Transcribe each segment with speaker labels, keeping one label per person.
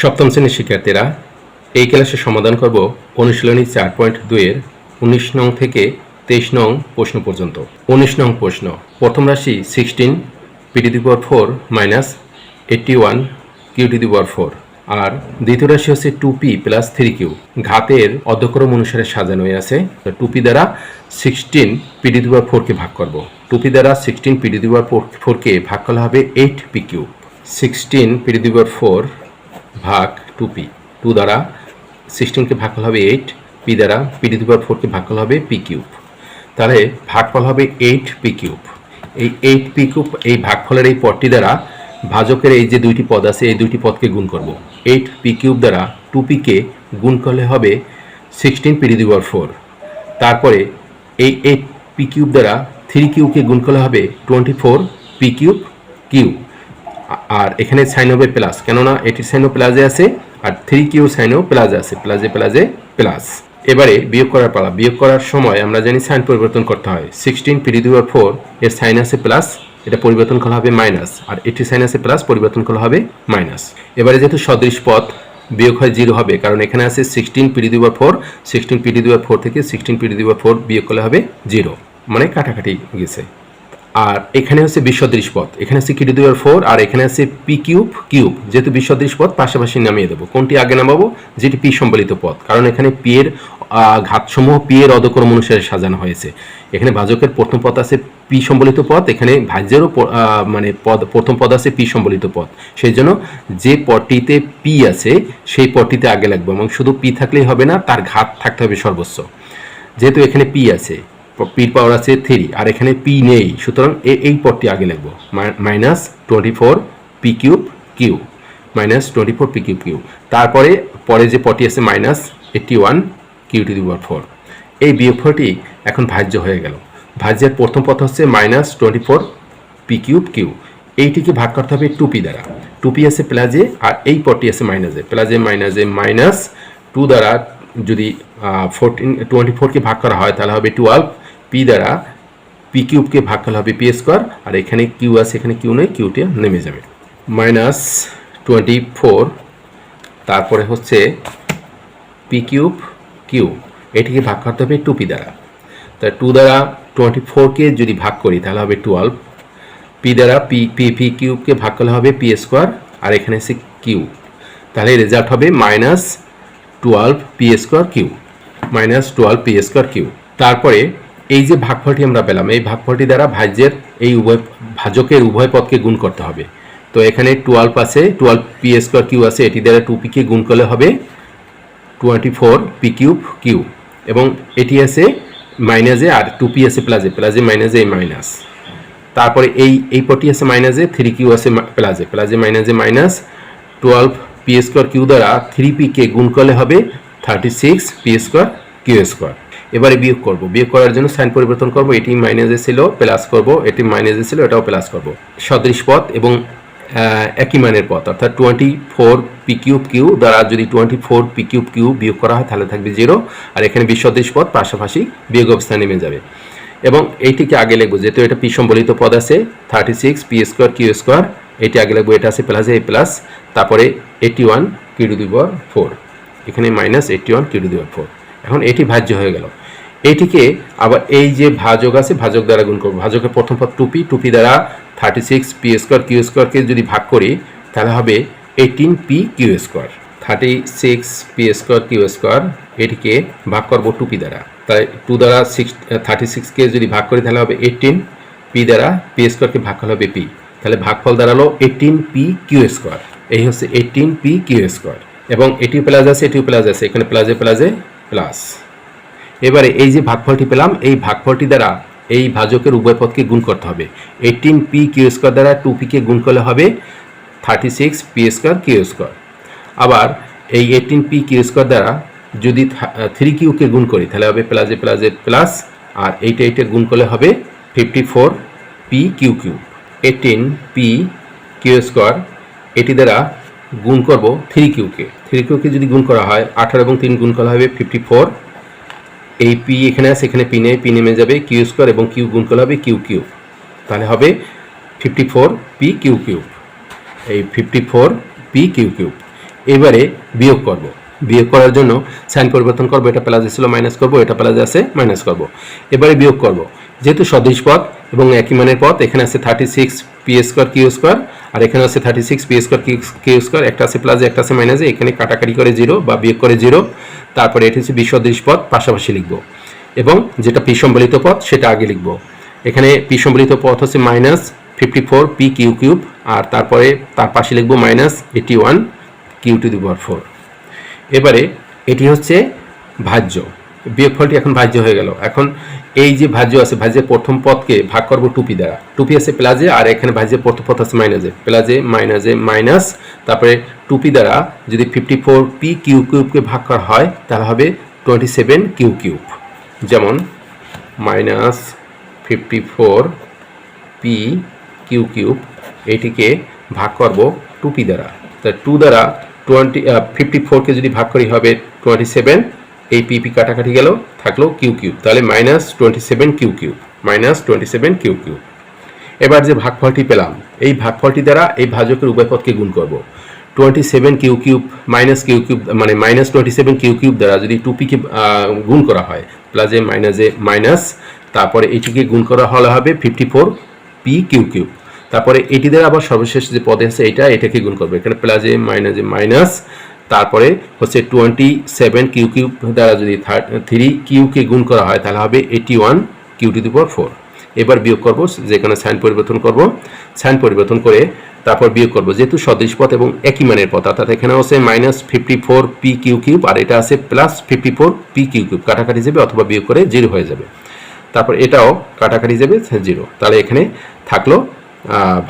Speaker 1: সপ্তম শ্রেণির শিক্ষার্থীরা, এই ক্লাসে সমাধান করব অনুশীলনী চার পয়েন্ট দুইয়ের উনিশ নং থেকে তেইশ নং প্রশ্ন পর্যন্ত। উনিশ নং প্রশ্ন, প্রথম রাশি sixteen p to the power four minus eighty one q to the power four আর দ্বিতীয় রাশি হচ্ছে two p plus three q ঘাতের অধ্যক্রম অনুসারে সাজানো হয়ে আছে। টু পি দ্বারা sixteen p to the power ফোরকে ভাগ করব। টু পি দ্বারা sixteen p to the power ফোরকে ভাগ করা হবে eight p q sixteen p to the power four ভাগ টু পি টু দ্বারা সিক্সটিনকে ভাগ করা হবে এইট পি দ্বারা পি টু পাওয়ার ফোরকে ভাগ করা হবে পি কিউব তাহলে ভাগফল হবে এইট পি কিউব এই এইট পি কিউব এই ভাগফলের এই পদটি দ্বারা ভাজকের এই যে দুইটি পদ আছে, এই দুইটি পদকে গুণ করব। এইট পি কিউব দ্বারা টু পিকে গুণ করলে হবে sixteen p to power four তারপরে এই এইট পি কিউব দ্বারা থ্রি কিউকে গুণ করলে হবে twenty four p cube q আর এখানে সাইন হবে প্লাস কেননা এটি সাইনও প্লাজে আছে আর থ্রি কিউ সাইনও প্লাজে আছে প্লাজে প্লাজে প্লাস। এবারে বিয়োগ করার পালা, বিয়োগ করার সময় আমরা জানি সাইন পরিবর্তন করতে হয়। সিক্সটিন পিডি দুয়ার ফোর, এর সাইন আছে প্লাস, এটা পরিবর্তন করা হবে মাইনাস, আর এটি সাইন আছে প্লাস, পরিবর্তন করা হবে মাইনাস। এবারে যেহেতু সদৃশ পথ, বিয়োগ হয় জিরো হবে, কারণ এখানে আছে সিক্সটিন পিডি দুয়ার ফোর, সিক্সটিন পিডি দুয়ার ফোর থেকে সিক্সটিন পিডি দুয়ার ফোর বিয়োগ করলে হবে জিরো। মানে কাটাকাটি গেছে। আর এখানে হচ্ছে বিসদৃশ পথ। এখানে আছে কিডি দুয়ার ফোর আর এখানে আছে পি কিউব কিউব যেহেতু বিসদৃশ পথ, পাশাপাশি নামিয়ে দেবো। কোনটি আগে নামাবো? যেটি পি সম্বলিত পথ। কারণ এখানে পি এর ঘাতসমূহ পি এর অধক্রম অনুসারে সাজানো হয়েছে। এখানে ভাজকের প্রথম পথ আছে পি সম্বলিত পথ। এখানে ভাজ্যেরও মানে পদ, প্রথম পদ আছে পি সম্বলিত পথ। সেই জন্য যে পদটিতে পি আছে, সেই পদটিতে আগে লাগবে এবং শুধু পি থাকলেই হবে না, তার ঘাত থাকতে হবে সর্বোচ্চ। যেহেতু এখানে পি আছে পির পাওয়ার আছে থ্রি আর এখানে পি নেই। সুতরাং এই পদটি আগে লিখব। Minus twenty four p cube q minus twenty four p cube q তারপরে পরে যে পদটি আছে minus eighty one q to the four এই বিয়োগফলটি এখন ভাজ্য হয়ে গেল। ভাজ্যের প্রথম পথ হচ্ছে minus twenty four p cube q এইটিকে ভাগ করতে হবে টু পি দ্বারা। টু পি আছে প্লাজে আর এই পদটি আছে মাইনাসে প্লাজে মাইনাসে মাইনাস টু দ্বারা যদি ফোরটিন টোয়েন্টি ফোরকে ভাগ করা হয়, তাহলে হবে টুয়েলভ পি দ্বারা পি কিউবকে ভাগ করলে হবে পি স্কোয়ার আর এখানে কিউ আছে, এখানে কিউ নেই কিউটি নেমে যাবে। মাইনাস টোয়েন্টি ফোর তারপরে হচ্ছে পি কিউব কিউ এটিকে ভাগ করতে হবে টু পি দ্বারা। তা টু দ্বারা টোয়েন্টি ফোরকে যদি ভাগ করি, তাহলে হবে টুয়েলভ পি দ্বারা পি পি পি কিউবকে ভাগ করলে হবে পি স্কোয়ার আর এখানে আছে কিউ তাহলে রেজাল্ট হবে minus twelve p square q minus twelve p square q তারপরে এই যে ভাগফলটি আমরা পেলাম, এই ভাগফলটি দ্বারা ভাজ্যের এই উভয়, ভাজকের উভয় পদকে গুণ করতে হবে। তো এখানে টুয়েলভ আছে টুয়েলভ পি স্কোয়ার কিউ আছে, এটি দ্বারা টু পিকে গুণ করলে হবে twenty four p cube q এবং এটি আছে মাইনাসে আর টু পি আছে প্লাসে প্লাসে মাইনাসে এই মাইনাস তারপরে এই এই পটি আছে মাইনাসে থ্রি কিউ আছে প্লাসে প্লাসে মাইনাসে minus twelve p square q দ্বারা থ্রি পিকে গুণ করলে হবে thirty six p square q square এবারে বিয়োগ করব। বিয়োগ করার জন্য সাইন পরিবর্তন করব, এটি মাইনাসে ছিল প্লাস করব, এটি মাইনাসে ছিল, এটাও প্লাস করব। সদৃশ পথ এবং একই মানের পথ, অর্থাৎ twenty four p cube q দ্বারা যদি twenty four p cube q বিয়োগ করা হয়, তাহলে থাকবে জিরো আর এখানে বিসদৃশ পথ পাশাপাশি বিয়োগ অবস্থায় নেমে যাবে। এবং এইটিকে আগে লিখব, যেহেতু এটা পি সম্বলিত পদ আছে thirty six p square q square এটি আগে লিখব, এটা আছে প্লাস এ প্লাস তারপরে eighty one q to the power four এখানে minus eighty one q to the power four এখন এটি ভাজ্য হয়ে গেল। এটিকে আবার এই যে ভাজক আছে, ভাজক দ্বারা গুণ করব। ভাজকের প্রথম পদ টুপি। টুপি দ্বারা thirty six p square q স্কোয়ারকে যদি ভাগ করি, তাহলে হবে eighteen p q square thirty six p square q square এটিকে ভাগ করব টুপি দ্বারা। তাই টু দ্বারা সিক্স থার্টি সিক্সকে যদি ভাগ করি, তাহলে হবে এইটিন পি দ্বারা পি স্কোয়ারকে ভাগ করলে হবে পি তাহলে ভাগফল দাঁড়াল এইটিন পি কিউ স্কোয়ার এই হচ্ছে এইটিন পি কিউ স্কোয়ার এবং এটিও প্লাস আছে, এটিও প্লাস আছে। এখানে প্লাসে প্লাসে প্লাস। এবারে এই যে ভাগফলটি পেলাম, এই ভাগফলটি দ্বারা এই ভাজকের উভয় পদকে গুণ করতে হবে। এইটিন পি কিউ স্কোয়ার দ্বারা টু পিকে গুণ করলে হবে thirty six p square q square আবার এই এইটিন পি কিউ স্কোয়ার দ্বারা যদি থ্রি কিউকে গুণ করি, তাহলে হবে প্লাসে প্লাসে প্লাস আর এইটা এইটা গুণ করলে হবে fifty four p q q eighteen p q square এটি দ্বারা গুণ করব থ্রি কিউকে থ্রি কিউকে যদি গুণ করা হয়, আঠারো এবং তিন গুণ করা হবে ফিফটি ফোর এই পি এখানে আছে, এখানে পি নেই পি নেমে যাবে কিউ স্কোয়ার এবং কিউ গুণ করলে হবে কিউ কিউ তাহলে হবে fifty four p q q এই fifty four p q q এবারে বিয়োগ করব। বিয়োগ করার জন্য সাইন পরিবর্তন করব, এটা প্লাসে ছিল মাইনাস করব, এটা প্লাসে আছে মাইনাস করব। এবারে বিয়োগ করব। যেহেতু সদৃশ পথ এবং একই মানের পথ, এখানে আছে thirty six p square q square আর এখানে আছে thirty six p square q square একটা আছে প্লাসে একটা আছে মাইনাসে এখানে কাটাকাটি করে জিরো বা বিয়োগ করে জিরো তারপরে এটি হচ্ছে বিসদৃশ পথ, পাশাপাশি লিখব। এবং যেটা পি সম্বলিত পথ, সেটা আগে লিখব। এখানে পি সম্বলিত পথ হচ্ছে minus fifty four p q cube আর তারপরে তার পাশে লিখব minus eighty one q to the power four এবারে এটি হচ্ছে ভাজ্য। বিয়োগফলটি এখন ভাজ্য হয়ে গেল। এখন এই যে ভাজ্য আছে, ভাজ্যের প্রথম পদকে ভাগ করব টুপি দ্বারা। টুপি আছে প্লাজে, আর এখানে ভাজ্যের প্রথম পদ আছে মাইনাসে। প্লাজে, মাইনাসে, মাইনাস, তারপরে টুপি দ্বারা যদি ফিফটি ফোর পি কিউ কিউবকে ভাগ করা হয়, তাহলে হবে টোয়েন্টি সেভেন কিউ কিউব যেমন minus fifty four p q cube এটিকে ভাগ করব টুপি দ্বারা। তা টু দ্বারা টোয়েন্টি ফিফটি ফোরকে যদি ভাগ করি, হবে টোয়েন্টি সেভেন এই পিপি কাটাকাটি গেল, থাকল কিউ কিউব তাহলে minus twenty seven q cube minus twenty seven q cube এবার যে ভাগফলটি পেলাম, এই ভাগফলটি দ্বারা এই ভাজকের উভয় পদকে গুণ করব। Twenty seven q cube minus q cube মানে minus twenty seven q cube দ্বারা যদি টুপিকে গুণ করা হয় প্লাসে মাইনাসে মাইনাস এ মাইনাস তারপরে এটিকে গুণ করা হলে হবে fifty four p q cube তারপরে এটি দ্বারা আবার সর্বশেষ যে পদে আছে এটা, এটাকে গুণ করবে। এখানে প্লাসে মাইনাসে মাইনাস তারপরে হচ্ছে টোয়েন্টি সেভেন কিউ কিউব দ্বারা যদি থ্রি কিউকে গুণ করা হয়, তাহলে হবে eighty one q to the power four এবার বিয়োগ করব, যেখানে সাইন পরিবর্তন করব। সাইন পরিবর্তন করে তারপর বিয়োগ করব, যেহেতু সদৃশ পথ এবং একই মানের পথ, অর্থাৎ এখানে আছে minus fifty four p q cube আর এটা আছে plus fifty four p q cube কাটাকাটি যাবে অথবা বিয়োগ করে জিরো হয়ে যাবে। তারপর এটাও কাটাকাটি যাবে জিরো তাহলে এখানে থাকল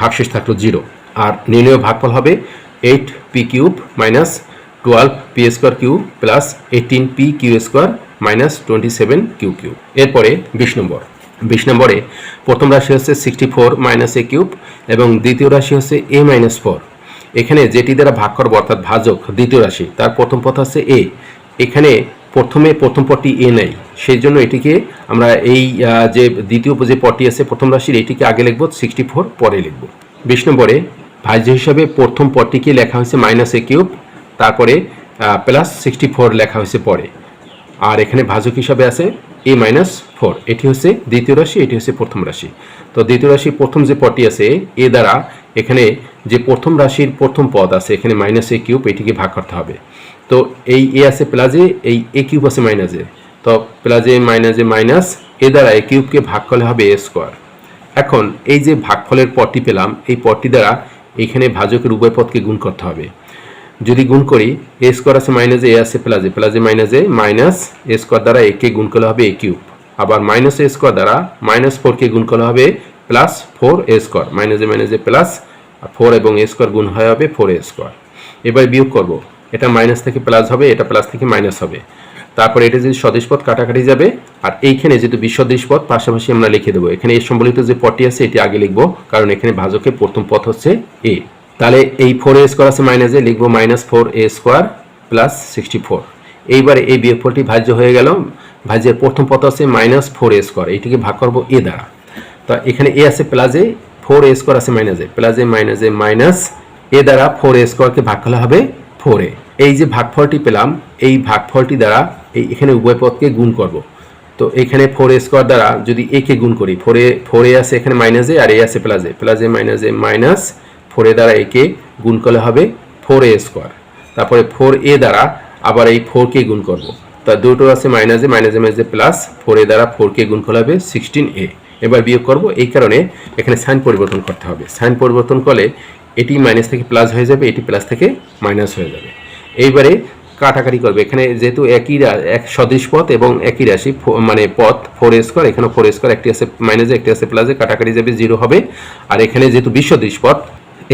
Speaker 1: ভাগশেষ থাকল জিরো আর নির্ণয় ভাগফল হবে eight p cube minus twelve p square q plus eighteen p q square minus twenty seven q q এরপরে বিশ নম্বর। বিশ নম্বরে প্রথম রাশি হচ্ছে sixty four minus a cube এবং দ্বিতীয় রাশি হচ্ছে এ মাইনাস ফোর এখানে যেটি দ্বারা ভাগ করব অর্থাৎ ভাজক দ্বিতীয় রাশি, তার প্রথম পথ হচ্ছে এ এখানে প্রথমে প্রথম পদটি এ নেই। সেই জন্য এটিকে আমরা এই যে দ্বিতীয় যে পদটি আছে প্রথম রাশির, এটিকে আগে লিখব সিক্সটি ফোর পরে লিখব। বিশ নম্বরে ভাজ্য হিসাবে প্রথম পদটিকে লেখা হয়েছে মাইনাস এ কিউব তারপরে প্লাস সিক্সটি ফোর লেখা হয়েছে পরে। আর এখানে ভাজক হিসাবে আছে এ মাইনাস ফোর এটি হচ্ছে দ্বিতীয় রাশি, এটি হচ্ছে প্রথম রাশি। তো দ্বিতীয় রাশির প্রথম যে পদটি আছে, এ দ্বারা এখানে যে প্রথম রাশির প্রথম পদ আছে, এখানে মাইনাস এ কিউব এটিকে ভাগ করতে হবে। তো এই এ আছে প্লাজে এই এ কিউব আছে মাইনাসে তো প্লাজে মাইনাসে মাইনাস এ দ্বারা এ কিউবকে ভাগ করলে হবে এ স্কোয়ার এখন এই যে ভাগফলের পদটি পেলাম, এই পদটি দ্বারা এখানে ভাজকের উভয় পদকে গুণ করতে হবে। যদি গুণ করি এ স্কোয়ার আছে মাইনাস এ আছে প্লাসে প্লাসে মাইনাসে minus a minus a square দ্বারা এ কে গুণ করলে হবে এ কিউব আবার মাইনাস এ স্কোয়ার দ্বারা মাইনাস ফোরকে গুণ করলে হবে প্লাস ফোর এ স্কোয়ার মাইনাসে মাইনাসে প্লাস ফোর এবং এ স্কোয়ার গুণ হয়ে হবে ফোর এ স্কোয়ার এবার বিয়োগ করব। এটা মাইনাস থেকে প্লাস হবে, এটা প্লাস থেকে মাইনাস হবে। তারপরে এটা যদি সদৃশ পদ কাটাকাটি যাবে, আর এইখানে যেহেতু বিসদৃশ পদ পাশাপাশি আমরা লিখে দেবো। এখানে এর সম্বলিত যে পদটি আছে, এটি আগে লিখব, কারণ এখানে ভাজকের প্রথম পথ হচ্ছে এ তাহলে এই ফোর এ স্কোয়ার আছে মাইনাসে লিখব minus four a square plus sixty four এইবারে এই বিয়োগফলটি ভাজ্য হয়ে গেল। ভাজ্যের প্রথম পথ আছে মাইনাস ফোর এ স্কোয়ার এইটিকে ভাগ করব এ দ্বারা। তো এখানে এ আছে প্লাসে ফোর এ স্কোয়ার আছে মাইনাসে প্লাসে এ মাইনাস এ মাইনাস এ দ্বারা ফোর এ স্কোয়ারকে ভাগ করা হবে ফোর এ এই যে ভাগফলটি পেলাম, এই ভাগফলটি দ্বারা এই এখানে উভয় পদকে গুণ করব। তো এখানে ফোর এ স্কোয়ার দ্বারা যদি এ কে গুণ করি ফোর এ ফোর এ আছে এখানে মাইনাসে আর এ আছে প্লাসে মাইনাস এ মাইনাস ফোর দ্বারা একে গুণ করলে হবে ফোর এ স্কোয়ার। তারপরে ফোর এ দ্বারা আবার এই ফোর কে গুণ করব। তা দুটো আছে মাইনাসে মাইনাসে মাইনাসে প্লাস ফোর এ দ্বারা ফোর কে গুণ করলে হবে সিক্সটিন এ। এবার বিয়োগ করব, এই কারণে এখানে সাইন পরিবর্তন করতে হবে। সাইন পরিবর্তন করলে এটি মাইনাস থেকে প্লাস হয়ে যাবে, এটি প্লাস থেকে মাইনাস হয়ে যাবে। এইবারে কাটাকাটি করবে। এখানে যেহেতু একই এক সদৃশ পথ এবং একই রাশি মানে পথ ফোর স্কোয়ার এখানে ফোর স্কোয়ার, একটি আছে মাইনাসে একটি আছে প্লাসে কাটাকাটি যাবে জিরো হবে। আর এখানে যেহেতু বিসদৃশ পথ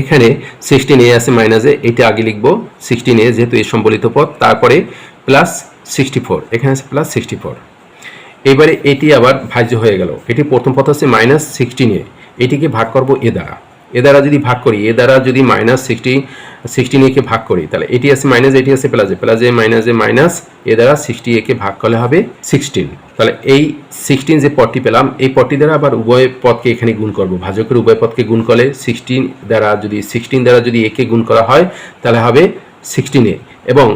Speaker 1: এখানে সিক্সটিন এ আছে মাইনাসে এটা আগে লিখব। সিক্সটিন এ যেহেতু এই সম্বলিত পথ তারপরে প্লাস সিক্সটি ফোর এখানে আছে প্লাস সিক্সটি ফোর এবারে এটি আবার ভাজ্য হয়ে গেল। এটি প্রথম পথ হচ্ছে মাইনাস সিক্সটিন এ এটিকে ভাগ করব এ দ্বারা। এ দ্বারা যদি ভাগ করি এ দ্বারা যদি মাইনাস সিক্সটি সিক্সটিন একে ভাগ করি, তাহলে এটি আছে মাইনাস এটি আছে প্লাসে প্লাসে মাইনাসে মাইনাস এ দ্বারা সিক্সটি একে ভাগ করলে হবে সিক্সটিন তাহলে এই সিক্সটিন যে পদটি পেলাম, এই পদটি দ্বারা আবার উভয় পদকে এখানে গুণ করব। ভাজকের উভয় পদকে গুণ করলে সিক্সটিন দ্বারা যদি সিক্সটিন দ্বারা যদি একে গুণ করা হয়, তাহলে হবে সিক্সটিন এ এবং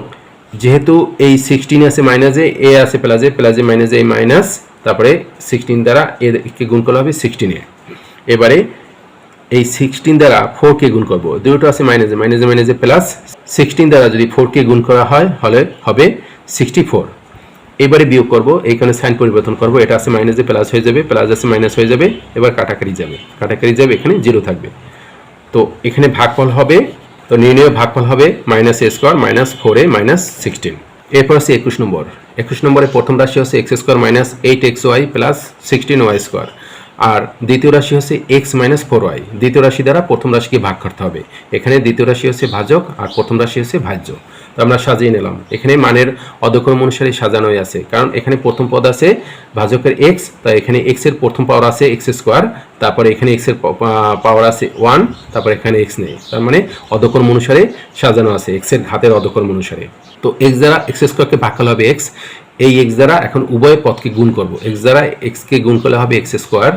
Speaker 1: যেহেতু এই সিক্সটিন আছে মাইনাসে এ আছে প্লাসে প্লাসে মাইনাসে এই মাইনাস তারপরে সিক্সটিন দ্বারা একে গুণ করা হবে সিক্সটিন এ এবারে এই সিক্সটিন দ্বারা ফোর কে গুণ করব। দুটো আছে মাইনাসে মাইনাসে মাইনাসে প্লাস সিক্সটিন দ্বারা যদি ফোর কে গুণ করা হয়, হলে হবে সিক্সটি ফোর এবারে বিয়োগ করব, এইখানে সাইন পরিবর্তন করব, এটা আছে মাইনাসে প্লাস হয়ে যাবে প্লাস আছে মাইনাস হয়ে যাবে, এবার কাটাকারি যাবে। কাটাকারি যাবে, এখানে জিরো থাকবে। তো এখানে ভাগফল হবে, তো নির্ণয় ভাগফল হবে minus a square minus four a minus sixteen এরপর আছে একুশ নম্বর। একুশ নম্বরে প্রথম রাশি হচ্ছে x square minus eight x y plus sixteen y square আর দ্বিতীয় রাশি হচ্ছে এক্স মাইনাস ফোর ওয়াই দ্বিতীয় রাশি দ্বারা প্রথম রাশিকে ভাগ করতে হবে। এখানে দ্বিতীয় রাশি হচ্ছে ভাজক আর প্রথম রাশি হচ্ছে ভাজ্য। তো আমরা সাজিয়ে নিলাম। এখানে মানের অধক্রম অনুসারে সাজানোই আছে। কারণ এখানে প্রথম পদ আছে ভাজকের এক্স তাই এখানে এক্সের প্রথম পাওয়ার আছে এক্স স্কোয়ার তারপরে এখানে এক্সের পাওয়ার আছে ওয়ান তারপরে এখানে এক্স নেই। তার মানে অধক্রম অনুসারে সাজানো আছে এক্সের ঘাতের অধক্রম অনুসারে। তো এক্স দ্বারা এক্স স্কোয়ারকে ভাগ হবে এক্স এই এক্স দ্বারা এখন উভয় পথকে গুণ করব। এক্স দ্বারা এক্সকে গুণ করলে হবে এক্স স্কোয়ার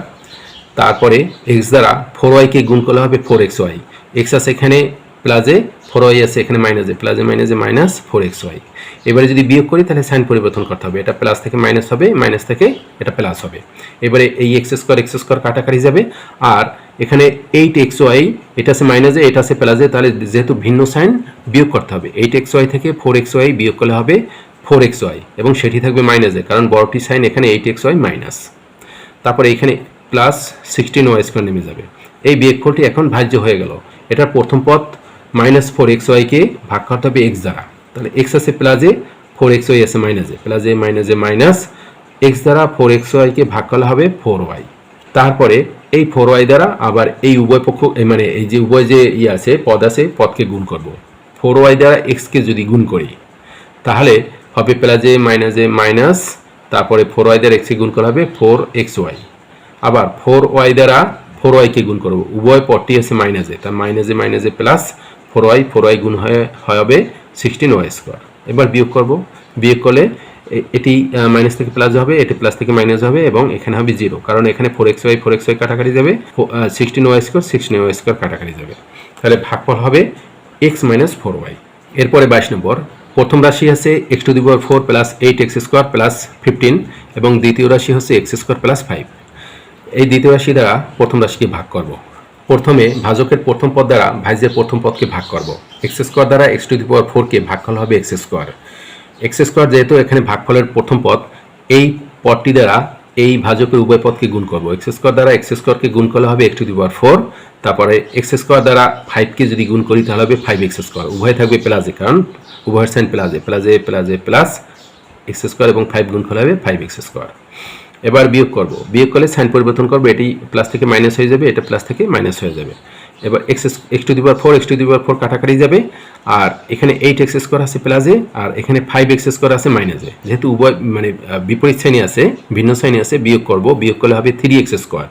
Speaker 1: তারপরে এক্স দ্বারা ফোর ওয়াইকে গুণ করলে হবে ফোর এক্স ওয়াই এক্স আছে এখানে প্লাজে ফোর ওয়াই আছে এখানে মাইনাসে প্লাজে মাইনাসে মাইনাস ফোর এক্স ওয়াই এবারে যদি বিয়োগ করি তাহলে সাইন পরিবর্তন করতে হবে। এটা প্লাস থেকে মাইনাস হবে মাইনাস থেকে এটা প্লাস হবে। এবারে এই এক্স স্কোয়ার এক্স স্কোয়ার কাটাকাটি যাবে। আর এখানে এইট এক্স ওয়াই এটা আছে মাইনাসে এটা আছে প্লাসে তাহলে যেহেতু ভিন্ন সাইন বিয়োগ করতে হবে। এইট এক্স ওয়াই থেকে ফোর এক্স ওয়াই বিয়োগ করলে হবে ফোর এক্স ওয়াই এবং সেটি থাকবে মাইনাসে কারণ বড়টি সাইন এখানে এইট এক্স ওয়াই মাইনাস তারপরে এখানে প্লাস সিক্সটিন ওয়াই স্কোয়ার নেমে যাবে। এই বিয়োগফলটি এখন ভাজ্য হয়ে গেল। এটার প্রথম পথ মাইনাস ফোর এক্স ওয়াইকে ভাগ করতে হবে এক্স দ্বারা। তাহলে এক্স আছে প্লাজে ফোর এক্স ওয়াই আছে মাইনাসে প্লাজে মাইনাসে মাইনাস এক্স দ্বারা ফোর এক্স ওয়াইকে ভাগ করা হবে ফোর ওয়াই তারপরে এই ফোর ওয়াই দ্বারা আবার এই উভয় পক্ষ মানে এই যে উভয় যে ইয়ে আছে, পদ আছে, পদকে গুণ করব। ফোর ওয়াই দ্বারা এক্সকে যদি গুণ করি, তাহলে হবে প্লাজে মাইনাসে মাইনাস, তারপরে ফোর ওয়াই দ্বারা এক্সকে গুণ করা হবে ফোর এক্স ওয়াই আবার ফোর ওয়াই দ্বারা ফোর ওয়াইকে গুণ করব। উভয় পদটি আছে মাইনাসে তার মাইনাসে মাইনাসে plus four y four y গুণ হয়ে হবে সিক্সটিন ওয়াই স্কোয়ার এবার বিয়োগ করব। বিয়োগ করলে এ- এটি মাইনাস থেকে প্লাস হবে, এটি প্লাস থেকে মাইনাস হবে এবং এখানে হবে জিরো কারণ এখানে four x y four x y কাটাকাটি যাবে sixteen y square sixteen y square কাটাকাটি যাবে। তাহলে ভাগফল হবে এক্স মাইনাস ফোর ওয়াই এরপরে বাইশ নম্বর। প্রথম রাশি আছে x to the power four plus eight x square plus fifteen এবং দ্বিতীয় রাশি হচ্ছে এক্স স্কোয়ার প্লাস ফাইভ এই দ্বিতীয় রাশি দ্বারা প্রথম রাশিকে ভাগ করব। প্রথমে ভাজকের প্রথম পদ দ্বারা ভাইজের প্রথম পদকে ভাগ করব। এক্স স্কোয়ার দ্বারা এক্স টু দি পাওয়ার ফোরকে ভাগ করা হবে এক্স স্কোয়ার এক্স স্কোয়ার যেহেতু এখানে ভাগফলের প্রথম পদ, এই পদটি দ্বারা এই ভাজকের উভয় পদকে গুণ করব। এক্স স্কোয়ার দ্বারা এক্স স্কোয়ারকে গুণ করলে হবে x to the power four তারপরে এক্স স্কোয়ার দ্বারা ফাইভকে যদি গুণ করি তাহলে হবে ফাইভ এক্স স্কোয়ার উভয় থাকবে প্লাসে কারণ উভয়ের সাইন প্লাসে প্লাসে প্লাসে প্লাস এক্স স্কোয়ার এবং ফাইভ গুণ করলে হবে ফাইভ এক্স স্কোয়ার এবার বিয়োগ করব। বিয়োগ করলে সাইন পরিবর্তন করব, এটি প্লাস থেকে মাইনাস হয়ে যাবে, এটা প্লাস থেকে মাইনাস হয়ে যাবে। এবার x x to the power four x to the power four কাটাকাটি যাবে আর এখানে এইট এক্স স্কোয়ার আছে প্লাসে আর এখানে ফাইভ এক্স স্কোয়ার আছে মাইনাসে যেহেতু উভয় মানে বিপরীত সাইনে আছে ভিন্ন সাইনে আছে বিয়োগ করব বিয়োগ করলে হবে থ্রি এক্স স্কোয়ার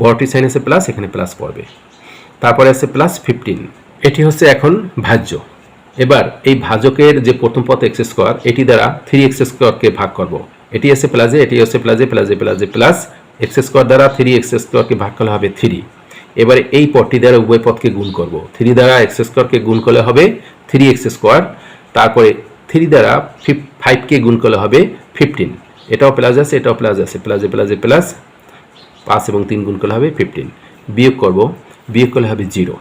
Speaker 1: বড়টি সাইন আছে প্লাস এখানে প্লাস পড়বে তারপরে আছে প্লাস ফিফটিন এটি হচ্ছে এখন ভাজ্য এবার এই ভাজকের যে প্রথম পথ এক্স স্কোয়ার এটি দ্বারা থ্রি এক্স স্কোয়ারকে ভাগ করব এটি আছে প্লাসে এটি হচ্ছে প্লাসে প্লাসে প্লাসে প্লাস এক্স স্কোয়ার দ্বারা থ্রি এক্স স্কোয়ারকে ভাগ করলে হবে থ্রি এবারে এই পদটি দ্বারা উভয় পদকে গুণ করব। থ্রি দ্বারা এক্স স্কোয়ারকে গুণ করলে হবে থ্রি এক্স স্কোয়ার তারপরে থ্রি দ্বারা ফিফ ফাইভকে গুণ করলে হবে ফিফটিন এটাও প্লাস আছে, এটাও প্লাস আছে প্লাসে প্লাসে প্লাস পাঁচ এবং তিন গুণ করলে হবে ফিফটিন বিয়োগ করব, বিয়োগ করলে হবে জিরো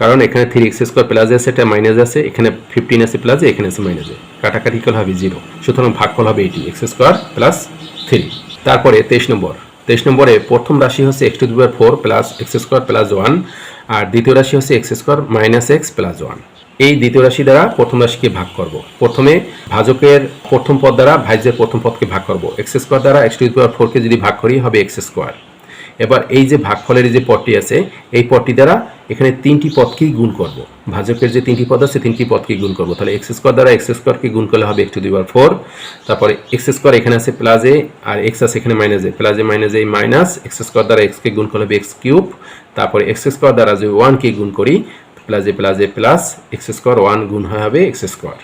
Speaker 1: কারণ এখানে থ্রি এক্স স্কোয়ার প্লাস আছে, এটা মাইনাস আছে, এখানে ফিফটিন আছে প্লাসে এখানে আছে মাইনাসে কাটাকাটি করলে হবে জিরো সুতরাং ভাগফল হবে এটি এক্স স্কোয়ার প্লাস থ্রি তারপরে তেইশ নম্বর। তেইশ নম্বরে প্রথম রাশি হচ্ছে x to the four plus x square plus one আর দ্বিতীয় রাশি হচ্ছে x square minus x plus one এই দ্বিতীয় রাশি দ্বারা প্রথম রাশিকে ভাগ করব। প্রথমে ভাজকের প্রথম পদ দ্বারা ভাজ্যের প্রথম পদকে ভাগ করব। এক্স স্কোয়ার দ্বারা এক্স টু দি পাওয়ার ফোরকে যদি ভাগ করি, হবে এক্স স্কোয়ার এবার এই যে ভাগফলের যে পদটি আছে, এই পদটি দ্বারা এখানে তিনটি পদকেই গুণ করব। ভাজকের যে তিনটি পদ আছে, তিনটি পদকেই গুণ করব। তাহলে এক্স স্কোয়ার দ্বারা এক্স স্কোয়ারকে গুণ করলে হবে একটু টু দি পাওয়ার ফোর। তারপরে এক্স স্কোয়ার এখানে আছে প্লাজে আর এক্স আছে এখানে মাইনাসে প্লাজে মাইনাসে minus a minus x square দ্বারা এক্সকে গুণ করলে হবে এক্স কিউব। তারপরে এক্স স্কোয়ার দ্বারা যে ওয়ানকে গুণ করি প্লাজে প্লাজে প্লাস এক্স স্কোয়ার ওয়ান গুণ হবে এক্স স্কোয়ার।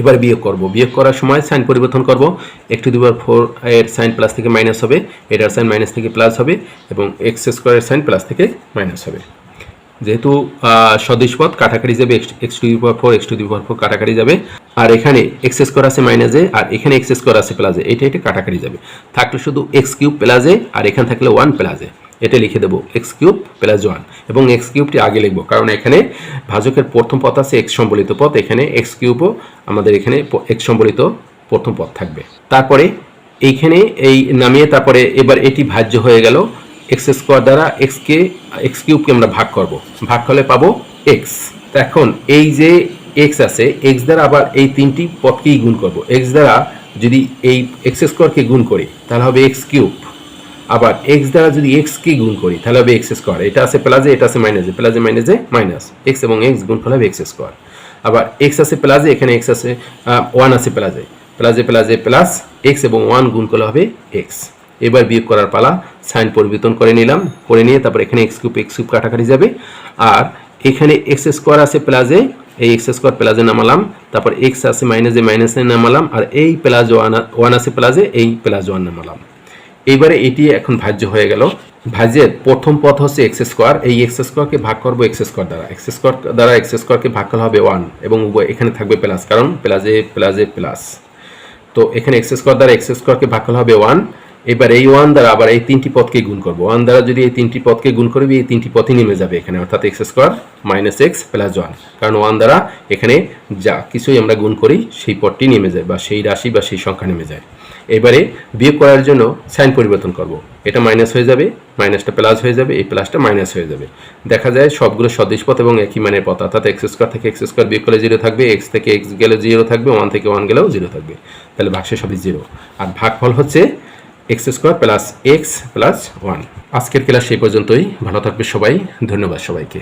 Speaker 1: এবার বিয়োগ করব। বিয়োগ করার সময় সাইন পরিবর্তন করব। একটু দুবার ফোর এর সাইন প্লাস থেকে মাইনাস হবে, এটার সাইন মাইনাস থেকে প্লাস হবে এবং এক্স স্কোয়ারের সাইন প্লাস থেকে মাইনাস হবে। যেহেতু সদৃশ পদ কাটাকাটি যাবে x to power four x to power four কাটাকাটি যাবে। আর এখানে এক্স স্কোয়ার আছে মাইনাসে আর এখানে এক্স স্কোয়ার আছে প্লাসে এটা এটা কাটাকাটি যাবে। থাকলে শুধু এক্স কিউব প্লাসে আর এখানে থাকলে ওয়ান প্লাসে এটা লিখে দেবো এক্স কিউব প্লাস ওয়ান এবং এক্স কিউবটি আগে লিখব। কারণ এখানে ভাজকের প্রথম পথ আছে এক্স সম্বলিত পথ, এখানে এক্স কিউবও আমাদের এখানে এক্স সম্বলিত প্রথম পথ থাকবে। তারপরে এইখানে এই নামিয়ে তারপরে এবার এটি ভাজ্য হয়ে গেল এক্স স্কোয়ার দ্বারা এক্সকে এক্স কিউবকে আমরা ভাগ করব। ভাগ করলে পাবো এক্স এখন এই যে এক্স আছে এক্স দ্বারা আবার এই তিনটি পদকেই গুণ করব। এক্স দ্বারা যদি এই এক্স স্কোয়ারকে গুণ করি, তাহলে হবে এক্স কিউব আবার এক্স দ্বারা যদি এক্স কে গুণ করি, তাহলে হবে এক্স স্কোয়ার এটা আছে প্লাসে এটা আছে মাইনাসে প্লাসে মাইনাসে মাইনাস এক্স এবং এক্স গুণ করলে হবে এক্স স্কোয়ার আবার এক্স আছে প্লাসে এখানে এক্স আছে ওয়ান আছে প্লাসে প্লাসে প্লাসে প্লাস এক্স এবং ওয়ান গুণ করলে হবে এক্স এবার বিয়োগ করার পালা সাইন পরিবর্তন করে নিলাম, করে নিয়ে তারপর এখানে এক্স কিউব এক্স কিউব কাটাকাটি যাবে। আর এখানে এক্স স্কোয়ার আছে প্লাসে এই এক্স স্কোয়ার প্লাসে নামালাম, তারপর এক্স আছে মাইনাসে মাইনাসে নামালাম, আর এই প্লাস ওয়ান ওয়ান আছে প্লাসে এই প্লাস ওয়ান নামালাম। এইবারে এটি এখন ভাজ্য হয়ে গেল। ভাজ্যের প্রথম পথ হচ্ছে এক্স স্কোয়ার এই এক্স স্কোয়ারকে ভাগ করব এক্স স্কোয়ার দ্বারা। এক্স স্কোয়ার দ্বারা এক্স স্কোয়ারকে ভাগ করা হবে ওয়ান এবং এখানে থাকবে প্লাস কারণ প্লাসে প্লাসে প্লাস তো এখানে এক্স স্কোয়ার দ্বারা এক্স স্কোয়ারকে ভাগ করা হবে ওয়ান এবার এই ওয়ান দ্বারা আবার এই তিনটি পদকে গুণ করব। ওয়ান দ্বারা যদি এই তিনটি পদকে গুণ করবি এই তিনটি পথই নেমে যাবে এখানে। অর্থাৎ x square minus x plus one কারণ ওয়ান দ্বারা এখানে যা কিছুই আমরা গুণ করি, সেই পদটি নেমে যায় বা সেই রাশি বা সেই সংখ্যা নেমে যায়। এবারে বিয়োগ করার জন্য সাইন পরিবর্তন করব। এটা মাইনাস হয়ে যাবে মাইনাসটা প্লাস হয়ে যাবে, এই প্লাসটা মাইনাস হয়ে যাবে। দেখা যায় সবগুলো সদৃশ পথ এবং একই মানের পথ, অর্থাৎ এক্স স্কোয়ার থেকে এক্স স্কোয়ার বিয়োগ করলে জিরো থাকবে এক্স থেকে এক্স গেলে জিরো থাকবে ওয়ান থেকে ওয়ান গেলেও জিরো থাকবে। তাহলে ভাগশে সবই জিরো আর ভাগফল হচ্ছে x square plus x plus one আজকের ক্লাস সেই পর্যন্তই। ভালো থাকবে সবাই। ধন্যবাদ সবাইকে।